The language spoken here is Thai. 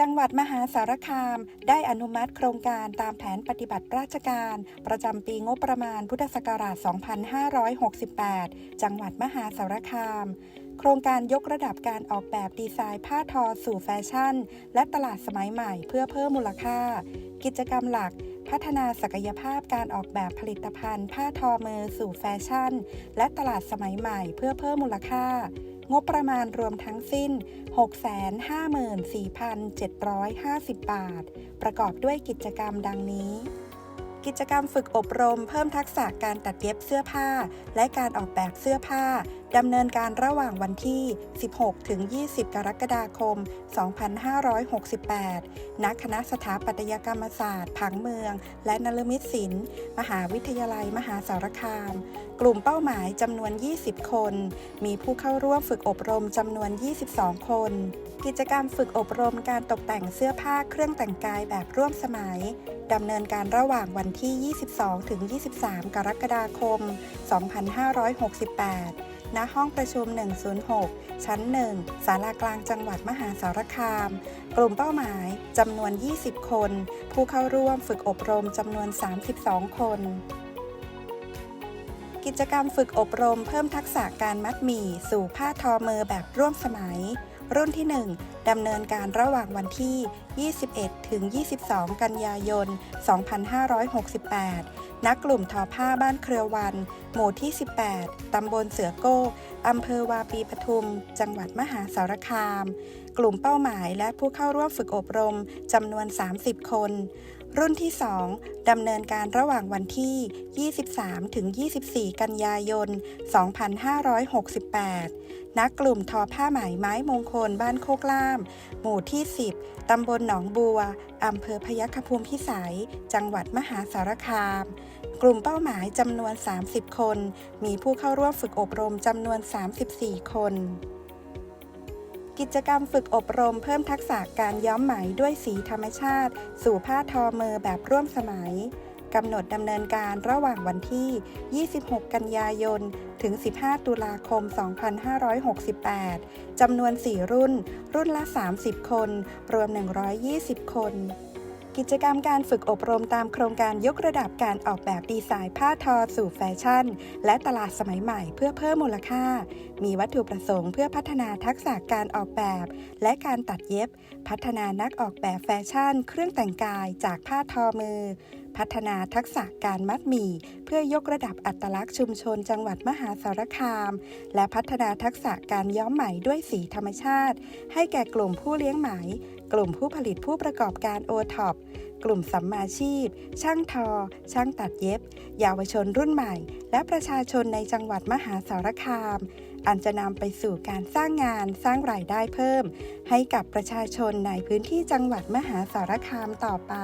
จังหวัดมหาสารคาม ได้อนุมัติโครงการตามแผนปฏิบัติราชการ ประจำปีงบประมาณพุทธศักราช 2568 จังหวัดมหาสารคาม โครงการยกระดับการออกแบบดีไซน์ผ้าทอสู่แฟชั่น และตลาดสมัยใหม่เพื่อเพิ่มมูลค่า กิจกรรมหลักพัฒนาศักยภาพการออกแบบผลิตภัณฑ์ ผ้าทอมือสู่แฟชั่น และตลาดสมัยใหม่เพื่อเพิ่มมูลค่า งบประมาณรวมทั้งสิ้น 654,750 บาท ประกอบด้วยกิจกรรมดังนี้ กิจกรรมฝึกอบรมเพิ่มทักษะการตัดเย็บเสื้อผ้า และการออกแบบเสื้อผ้าดำเนินการระหว่างวันที่ 16 ถึง 20 กรกฎาคม 2568 ณ คณะสถาปัตยกรรมศาสตร์ ผังเมือง และนลมิตศิลป์ มหาวิทยาลัยมหาสารคาม กลุ่มเป้าหมายจำนวน 20 คน มีผู้เข้าร่วมฝึกอบรมจำนวน 22 คน กิจกรรมฝึกอบรมการตกแต่งเสื้อผ้าเครื่องแต่งกายแบบร่วมสมัยดำเนินการระหว่างวันที่ 22 ถึง 23 กรกฎาคม 2568 ณห้องประชุม 106 ชั้น 1 ศาลากลางจังหวัดมหาสารคาม กลุ่มเป้าหมายจำนวน 20 คน ผู้เข้าร่วมฝึกอบรมจำนวน 32 คน กิจกรรมฝึกอบรมเพิ่มทักษะการมัดหมี่ สู่ผ้าทอมือแบบร่วมสมัย รุ่นที่ 1 ดำเนินการระหว่างวันที่ 21 ถึง 22 กันยายน 2568 ณกลุ่มทอผ้าบ้านเครือวัน หมู่ที่ 18 ตำบลเสือโก้อำเภอวาปีปทุม จังหวัดมหาสารคาม กลุ่มเป้าหมายและผู้เข้าร่วมฝึกอบรมจำนวน 30 คน รุ่นที่ 2 ดำเนินการระหว่างวันที่ 23 ถึง 24 กันยายน 2568 ณ กลุ่มทอผ้าไหมไม้มงคลบ้านโคกล่าม หมู่ที่ 10 ตำบลหนองบัว อำเภอพยัคฆภูมิพิสัย จังหวัดมหาสารคาม กลุ่มเป้าหมายจำนวน 30 คน มีผู้เข้าร่วมฝึกอบรมจำนวน 34 คน กิจกรรมฝึกอบรมเพิ่มทักษะการย้อมไหมด้วยสีธรรมชาติ สู่ผ้าทอมือแบบร่วมสมัยกำหนดดำเนินการระหว่างวันที่ 26 กันยายน ถึง 15 ตุลาคม 2568 จำนวน 4 รุ่น รุ่นละ 30 คน รวม 120 คน กิจกรรมการฝึกอบรมตามโครงการยกระดับการออกแบบดีไซน์ผ้าทอสู่แฟชั่น และตลาดสมัยใหม่เพื่อเพิ่มมูลค่า มีวัตถุประสงค์เพื่อพัฒนาทักษะการออกแบบ และการตัดเย็บ พัฒนานักออกแบบแฟชั่น เครื่องแต่งกายจากผ้าทอมือ พัฒนาทักษะการมัดหมี่ เพื่อยกระดับอัตลักษณ์ชุมชนจังหวัดมหาสารคาม และพัฒนาทักษะการย้อมไหมด้วยสีธรรมชาติ ให้แก่กลุ่มผู้เลี้ยงไหม กลุ่มผู้ผลิตผู้ประกอบการโอท็อปกลุ่มสัมมาชีพ ช่างทอ ช่างตัดเย็บ เยาวชนรุ่นใหม่ และประชาชนในจังหวัดมหาสารคาม อันจะนำไปสู่การสร้างงานสร้างรายได้เพิ่ม ให้กับประชาชนในพื้นที่จังหวัดมหาสารคามต่อไป